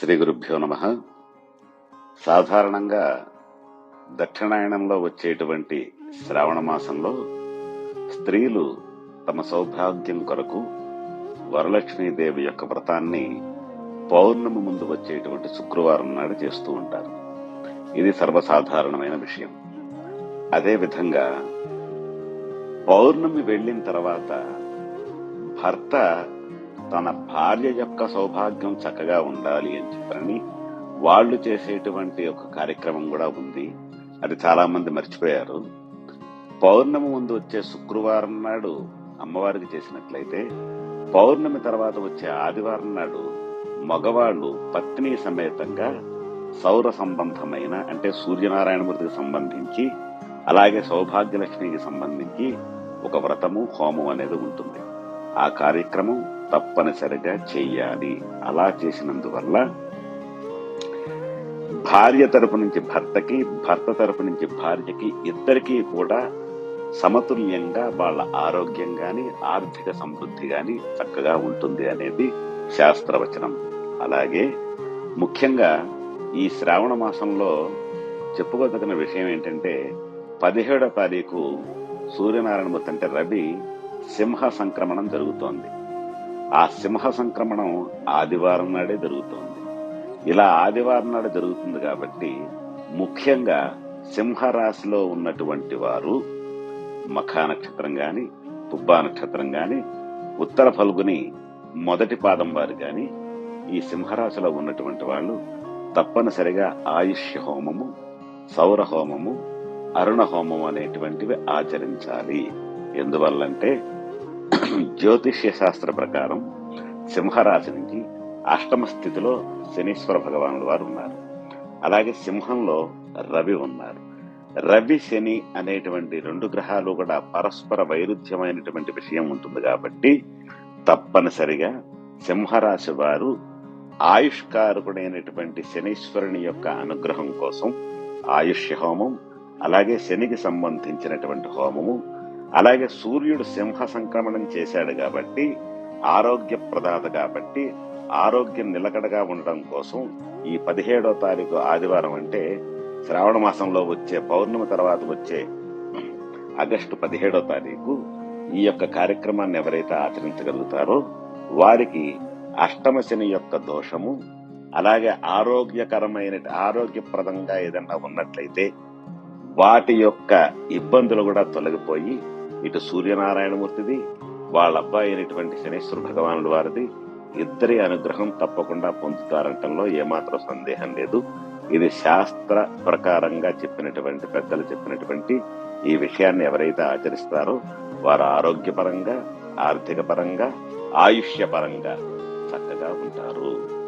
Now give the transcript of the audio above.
శ్రీ గురుభ్యో నమ. సాధారణంగా దక్షిణాయనంలో వచ్చేటువంటి శ్రావణ మాసంలో స్త్రీలు తమ సౌభాగ్యం కొరకు వరలక్ష్మీదేవి యొక్క వ్రతాన్ని పౌర్ణమి ముందు వచ్చేటువంటి శుక్రవారం నాడు చేస్తూ ఉంటారు. ఇది సర్వసాధారణమైన విషయం. అదేవిధంగా పౌర్ణమి వెళ్ళిన తర్వాత భర్త తన భార్య యొక్క సౌభాగ్యం చక్కగా ఉండాలి అని చెప్పని వాళ్ళు చేసేటువంటి ఒక కార్యక్రమం కూడా ఉంది. అది చాలా మంది మర్చిపోయారు. పౌర్ణమి ముందు వచ్చే శుక్రవారం నాడు అమ్మవారికి చేసినట్లయితే పౌర్ణమి తర్వాత వచ్చే ఆదివారం నాడు మగవాళ్ళు పత్ని సమేతంగా సౌర సంబంధమైన అంటే సూర్యనారాయణమూర్తికి సంబంధించి అలాగే సౌభాగ్యలక్ష్మికి సంబంధించి ఒక వ్రతము హోమం అనేది ఉంటుంది. ఆ కార్యక్రమం తప్పనిసరిగా చెయ్యాలి. అలా చేసినందువల్ల భార్య తరపు నుంచి భర్తకి భర్త తరపు నుంచి భార్యకి ఇద్దరికీ కూడా సమతుల్యంగా వాళ్ళ ఆరోగ్యం కానీ ఆర్థిక సమృద్ధి కానీ చక్కగా ఉంటుంది అనేది శాస్త్రవచనం. అలాగే ముఖ్యంగా ఈ శ్రావణ మాసంలో చెప్పుకోదగిన విషయం ఏంటంటే పదిహేడో తారీఖు సూర్యనారాయణమూర్తి అంటే రవి సింహ సంక్రమణం జరుగుతోంది. ఆ సింహ సంక్రమణం ఆదివారం నాడే జరుగుతోంది. ఇలా ఆదివారం నాడు జరుగుతుంది కాబట్టి ముఖ్యంగా సింహరాశిలో ఉన్నటువంటి వారు మఖా నక్షత్రం గాని పుబ్బా నక్షత్రం గాని ఉత్తర ఫల్గుని మొదటి పాదం వారు గాని ఈ సింహరాశిలో ఉన్నటువంటి వాళ్ళు తప్పనిసరిగా ఆయుష్య హోమము సౌర హోమము అరుణ హోమం అనేటువంటివి ఆచరించాలి. ఎందువల్లంటే జ్యోతిష్య శాస్త్ర ప్రకారం సింహరాశి నుంచి అష్టమ స్థితిలో శనీశ్వర భగవానుడు వారు ఉన్నారు. అలాగే సింహంలో రవి ఉన్నారు. రవి శని అనేటువంటి రెండు గ్రహాలు కూడా పరస్పర వైరుధ్యమైనటువంటి విషయం ఉంటుంది కాబట్టి తప్పనిసరిగా సింహరాశి వారు ఆయుష్కారకుడైనటువంటి శనీశ్వరుని యొక్క అనుగ్రహం కోసం ఆయుష్య హోమం అలాగే శనికి సంబంధించినటువంటి హోమము అలాగే సూర్యుడు సింహ సంక్రమణం చేశాడు కాబట్టి ఆరోగ్య ప్రదాత కాబట్టి ఆరోగ్యం నిలకడగా ఉండడం కోసం ఈ పదిహేడో తారీఖు ఆదివారం అంటే శ్రావణ మాసంలో వచ్చే పౌర్ణమి తర్వాత వచ్చే ఆగస్టు పదిహేడో తారీఖు ఈ యొక్క కార్యక్రమాన్ని ఎవరైతే ఆచరించగలుగుతారో వారికి అష్టమ శని యొక్క దోషము అలాగే ఆరోగ్యకరమైన ఆరోగ్యప్రదంగా ఏదన్నా ఉన్నట్లయితే వాటి యొక్క ఇబ్బందులు కూడా తొలగిపోయి ఇటు సూర్యనారాయణమూర్తిది వాళ్ళ అబ్బాయి అయినటువంటి శనేశ్వర భగవానుడు వారిది. ఇద్దరి అనుగ్రహం తప్పకుండా పొందుతారంటంలో ఏమాత్రం సందేహం లేదు. ఇది శాస్త్ర ప్రకారంగా చెప్పినటువంటి పెద్దలు చెప్పినటువంటి ఈ విషయాన్ని ఎవరైతే ఆచరిస్తారో వారు ఆరోగ్యపరంగా ఆర్థిక పరంగా ఆయుష్య పరంగా చక్కగా ఉంటారు.